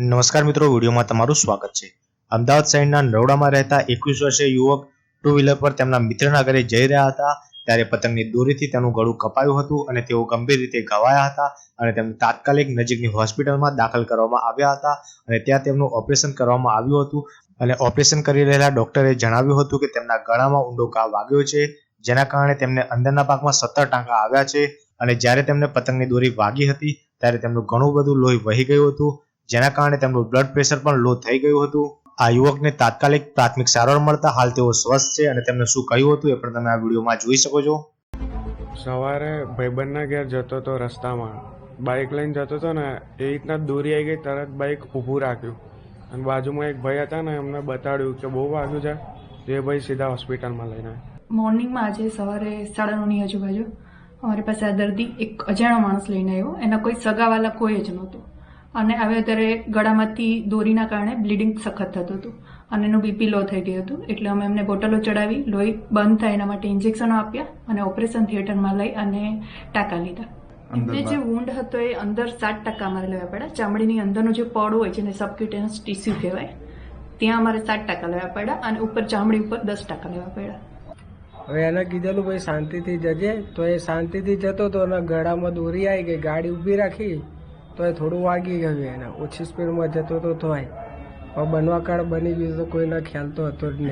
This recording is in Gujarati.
નમસ્કાર મિત્રો, વિડીયોમાં તમારું સ્વાગત છે. અમદાવાદ શહેરના નરોડામાં રહેતા એકવીસ વર્ષીય યુવક ટુ વ્હીલર પર તેમના મિત્રના ઘરે જઈ રહ્યા હતા. ત્યારે પતંગની દોરીથી તેનું ગળું કપાયું હતું અને તેઓ ગંભીર રીતે ઘવાયા હતા અને તેમને તાત્કાલિક નજીકની હોસ્પિટલમાં દાખલ કરવામાં આવ્યા હતા અને ત્યાં તેમનું ઓપરેશન કરવામાં આવ્યું હતું. અને ઓપરેશન કરી રહેલા ડોક્ટરે જણાવ્યું હતું કે તેમના ગળામાં ઊંડો ઘા વાગ્યો છે, જેના કારણે તેમને અંદરના ભાગમાં સત્તર ટાંકા આવ્યા છે અને જ્યારે તેમને પતંગની દોરી વાગી હતી, ત્યારે તેમનું ઘણું બધું લોહી વહી ગયું હતું. જેના કારણે તેમનું બ્લડ પ્રેશર પણ લો થઈ ગયું હતું. આ યુવકને તાત્કાલિક પ્રાથમિક સારવાર મળતા હાલ તેઓ સ્વસ્થ છે અને તેમને શું કહ્યું હતું એ પણ તમે આ વિડીયોમાં જોઈ શકો છો. સવારે ભાઈબંધના ઘેર જતો હતો રસ્તામાં. બાઇક લઈને જતો હતો ને એ રીતના જ દોરી આવી ગઈ તરત બાઇક ઊભું રાખ્યું. અને બાજુમાં એક ભાઈ હતા ને એમને બતાડ્યું કે બહુ વાગ્યું છે તે ભાઈ સીધા હોસ્પિટલમાં લઈને મોર્નિંગમાં આજે સવારે સાડા નવની આજુબાજુ અમારી પાસે આ દર્દી એક અજાણ્યો માણસ લઈને આવ્યો. એના કોઈ સગાવાલા કોઈ જ નહોતું. અને હવે અત્યારે ગળામાંથી દોરીના કારણે બ્લીડિંગ સખત થતું હતું. અને એનું બીપી લો થઈ ગયું હતું. એટલે અમે એમને બોટલો ચડાવી લોહી બંધ થાય એના માટે ઇન્જેક્શનો આપ્યા અને ઓપરેશન થિયેટરમાં લઈ અને ટાંકા લીધા. એમને જે વુંડ હતો એ અંદર સાત ટકા અમારે લેવા પડ્યા. ચામડીની અંદરનો જે પડ હોય જેને સબક્યુટેન્સ ટીસ્યુ કહેવાય ત્યાં અમારે સાત ટકા લેવા પડ્યા અને ઉપર ચામડી ઉપર દસ ટકા લેવા પડ્યા. હવે એને કીધેલું ભાઈ શાંતિથી જજે. તો એ શાંતિથી જતો હતો એના ગળામાં દોરી આવી ગઈ. ગાડી ઊભી રાખી. તો એ થોડું વાગી ગયું એને ઓછી સ્પીડમાં જતો હતો તોય. હવે બનવા કાળ બની ગયું તો કોઈના ખ્યાલ તો હતો જ નહીં.